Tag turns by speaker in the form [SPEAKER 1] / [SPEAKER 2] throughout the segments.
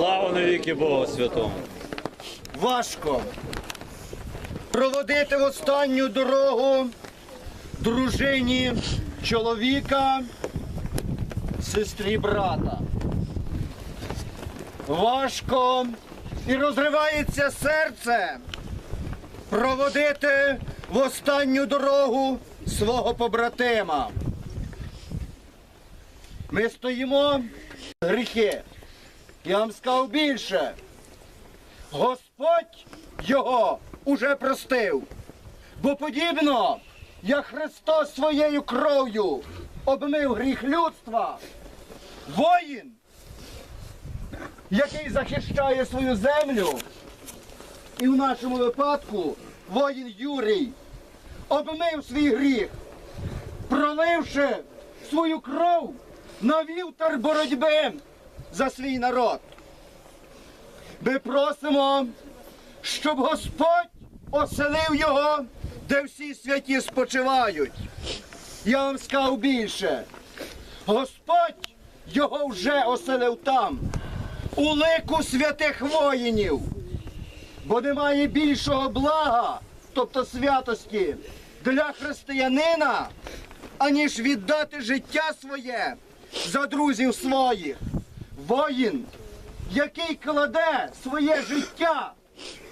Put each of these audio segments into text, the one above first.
[SPEAKER 1] Слава навіки Богу Святому.
[SPEAKER 2] важко проводити в останню дорогу дружині чоловіка, сестрі брата. Важко і розривається серце проводити в останню дорогу свого побратима. Ми стоїмо гріхи. Я вам сказав більше. Господь його уже простив. Бо подібно, як Христос своєю кров'ю обмив гріх людства, воїн, який захищає свою землю, і в нашому випадку воїн Юрій обмив свій гріх, проливши свою кров на вівтар боротьби за свій народ. Ми просимо, щоб Господь оселив його, де всі святі спочивають. Я вам сказав більше. Господь його вже оселив там, у лику святих воїнів, бо немає більшого блага, тобто святості, для християнина, аніж віддати життя своє за друзів своїх. Воїн який кладе своє життя,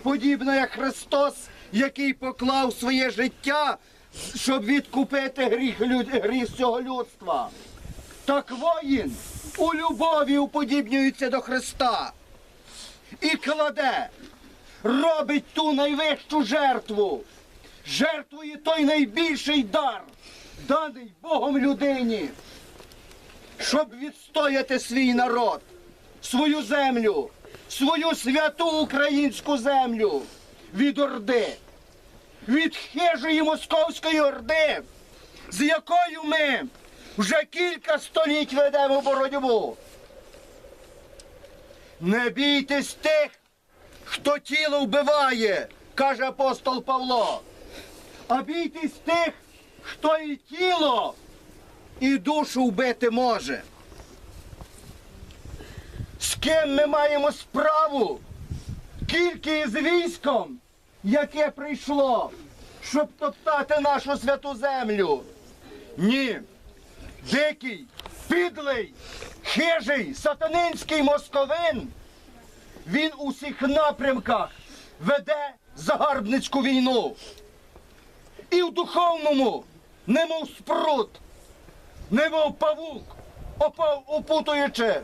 [SPEAKER 2] подібно як Христос, який поклав своє життя, щоб відкупити гріх, люд... гріх цього людства. Так воїн у любові уподібнюється до Христа і кладе, робить ту найвищу жертву, жертвує той найбільший дар, даний Богом людині, щоб відстояти свій народ свою землю, свою святу українську землю від Орди, від хижої московської орди, з якою ми вже кілька століть ведемо боротьбу. Не бійтесь тих, хто тіло вбиває, каже апостол Павло. А бійтесь тих, хто і тіло, і душу вбити може з ким ми маємо справу, тільки з військом, яке прийшло, щоб топтати нашу святу землю. Ні, дикий, підлий, хижий, сатанинський московин, він у всіх напрямках веде загарбницьку війну. І в духовному, немов спрут, немов павук, опав опутуючи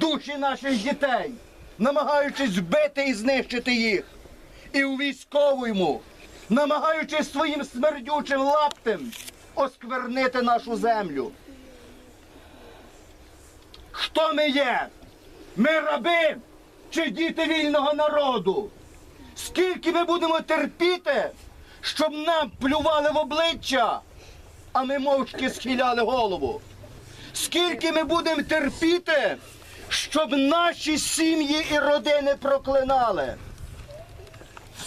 [SPEAKER 2] душі наших дітей, намагаючись збити і знищити їх. І у військовому, намагаючись своїм смердючим лаптем осквернити нашу землю. Хто ми є? Ми раби чи діти вільного народу? Скільки ми будемо терпіти, щоб нам плювали в обличчя, а ми мовчки схиляли голову? Скільки ми будемо терпіти, щоб наші сім'ї і родини проклинали.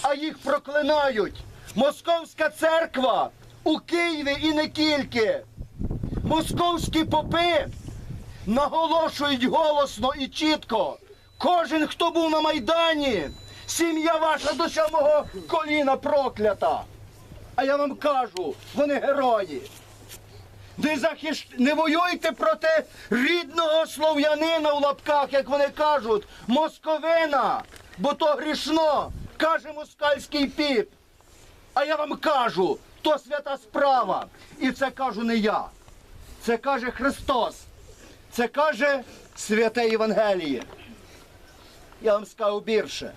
[SPEAKER 2] А їх проклинають Московська церква у Києві і не тільки. Московські попи наголошують голосно і чітко. Кожен, хто був на Майдані, сім'я ваша до самого коліна проклята. А я вам кажу, вони герої. Не захищ... не воюйте проти рідного слов'янина в лапках, як вони кажуть, московина, бо то грішно, каже москальський піп. А я вам кажу, то свята справа. І це кажу не я. Це каже Христос. Це каже святе Євангеліє. Я вам скажу більше.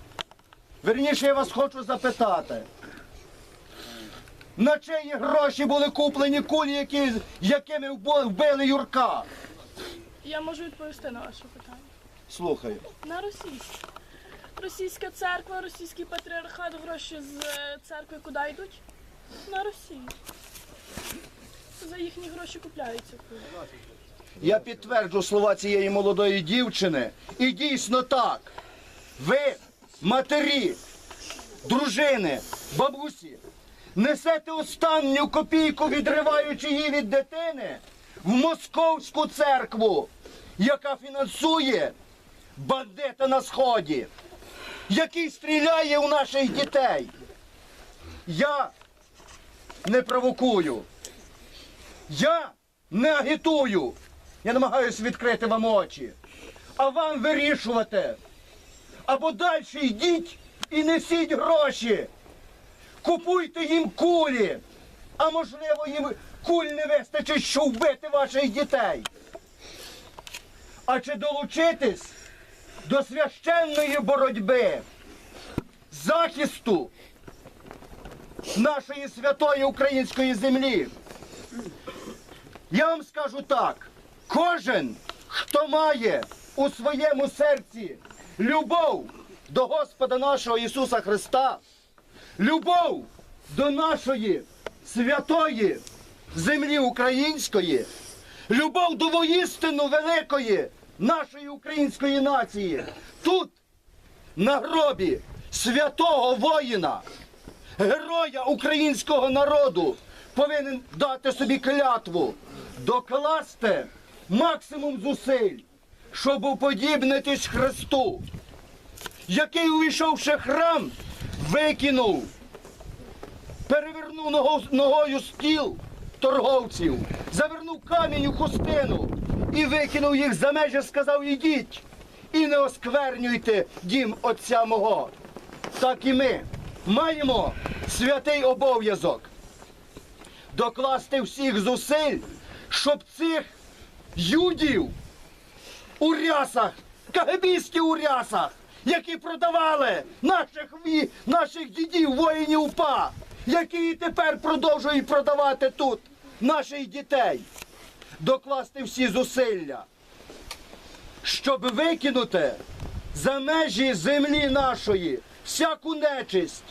[SPEAKER 2] Верніше я вас хочу запитати. На чиї гроші були куплені кулі, які, якими вбили Юрка?
[SPEAKER 3] Я можу відповісти на ваше питання.
[SPEAKER 2] Слухаю.
[SPEAKER 3] На російське. Російська церква, російський патріархат, гроші з е, церкви куди йдуть? На Росію. За їхні гроші купляються кулі.
[SPEAKER 2] Я підтверджу слова цієї молодої дівчини. І дійсно так. Ви, матері, дружини, бабусі, несете останню копійку, відриваючи її від дитини, в московську церкву, яка фінансує бандита на сході, який стріляє у наших дітей. Я не провокую. Я не агітую. Я намагаюся відкрити вам очі. А вам вирішувати. Або далі йдіть і несіть гроші. Купуйте їм кулі. А можливо, їм куль не вистачить, щоб вбити ваших дітей. А чи долучитись до священної боротьби, захисту нашої святої української землі? Я вам скажу так: кожен, хто має у своєму серці любов до Господа нашого Ісуса Христа, любов до нашої святої землі української, любов до воїстину великої нашої української нації, тут, на гробі святого воїна, героя українського народу, повинен дати собі клятву, докласти максимум зусиль, щоб уподібнитись Христу, який, увійшовши храм, викинув перевернув ногою стіл торговців, завернув камінь у хустину і викинув їх за межі, сказав, ідіть і не осквернюйте дім отця мого. Так і ми маємо святий обов'язок докласти всіх зусиль, щоб цих юдів у рясах, кагебістів у рясах, які продавали наших, наших дідів, воїнів УПА, які і тепер продовжують продавати тут наших дітей, докласти всі зусилля, щоб викинути за межі землі нашої всяку нечисть,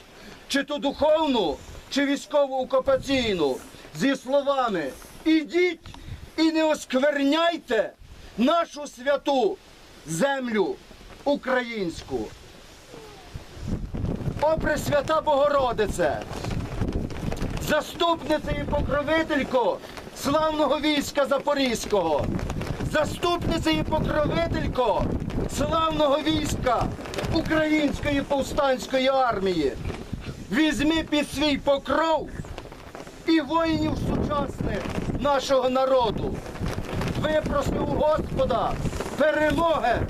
[SPEAKER 2] чи то духовну, чи військову окупаційну, зі словами ідіть і не оскверняйте нашу святу землю українську. О Пресвята Богородице, заступниця і покровителько славного війська Запорізького, заступниця і покровителько славного війська Української повстанської армії. Візьми під свій покров і воїнів сучасних нашого народу. Випроси у Господа перемоги,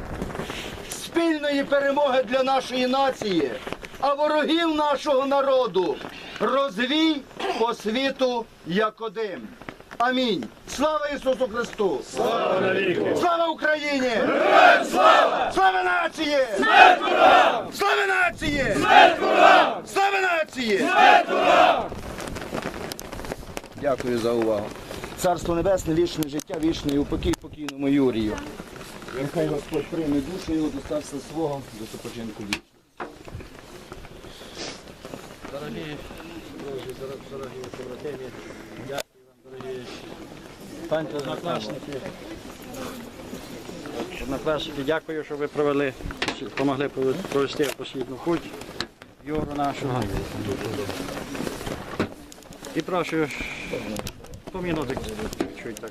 [SPEAKER 2] спільної перемоги для нашої нації, а ворогів нашого народу розвій по світу як один. Амінь. Слава Ісусу Христу! Слава навіки! Слава Україні! Героям слава! Слава нації! Смерть ворогам! Слава нації! Смерть ворогам! Слава нації! Смерть ворогам! Дякую за увагу. Царство Небесне, вічне життя, вічне і упокій покійному Юрію. Нехай Господь прийме душу його до свого, до супочинку вічного.
[SPEAKER 4] Дорогі друзі, дорогі, побратимі, дякую вам, дорогі станьте однокласники. Однокласники, дякую, що ви провели, допомогли провести послідну путь Юру нашого. І прошу помінути чуть так.